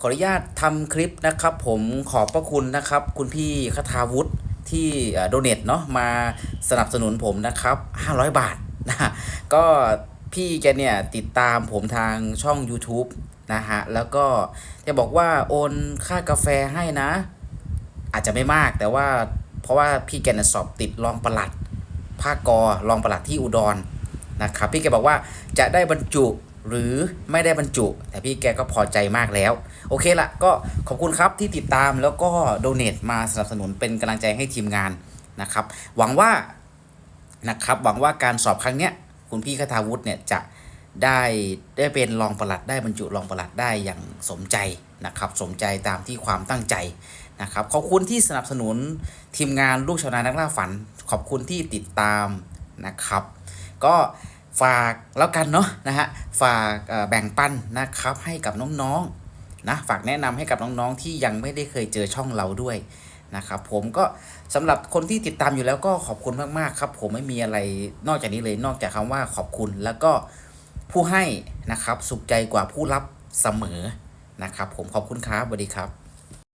ขออนุญาตทำคลิปนะครับ ผมขอบพระคุณนะครับ คุณพี่คทาวุฒิที่โดเนทเนาะมาสนับสนุนผมนะครับ 500 บาทนะก็พี่แกเนี่ยติดตามผมทางช่อง YouTube นะฮะ แล้วก็จะบอกว่าโอนค่ากาแฟให้นะ อาจจะไม่มากแต่ว่าเพราะว่าพี่แกเนี่ยสอบติดรองประหลัดภาคกอรองประหลัดที่อุดรนะครับ พี่แกบอกว่าจะได้บรรจุ หรือไม่ได้บรรจุ แต่พี่แกก็พอใจมากแล้ว โอเคละก็ขอบคุณครับที่ติดตามแล้วก็โดเน a t มาสนับสนุนเป็นกำลังใจให้ทีมงานนะครับ หวังว่านะครับหวังว่าการสอบครั้งเนี้ยคุณพี่คทาวุฒิเนี่ยจะได้ได้เป็นรองประหลัดได้บรรจุรองประหลัดได้อย่างสมใจนะครับสมใจตามที่ความตั้งใจนะครับขอบคุณที่สนับสนุนทีมงานลูกชาวนานักล่าฝัน ขอบคุณที่ติดตามนะครับ ก็ ฝากแล้วกันเนาะนะฮะฝากแบ่งปันนะครับให้กับน้องๆนะฝากแนะนำให้กับน้องๆที่ยังไม่ได้เคยเจอช่องเราด้วยนะครับผมก็สำหรับคนที่ติดตามอยู่แล้วก็ขอบคุณมากๆครับ ผมไม่มีอะไรนอกจากนี้เลยนอกจากคำว่าขอบคุณแล้วก็ผู้ให้นะครับ สุขใจกว่าผู้รับเสมอนะครับ ผมขอบคุณครับสวัสดีครับ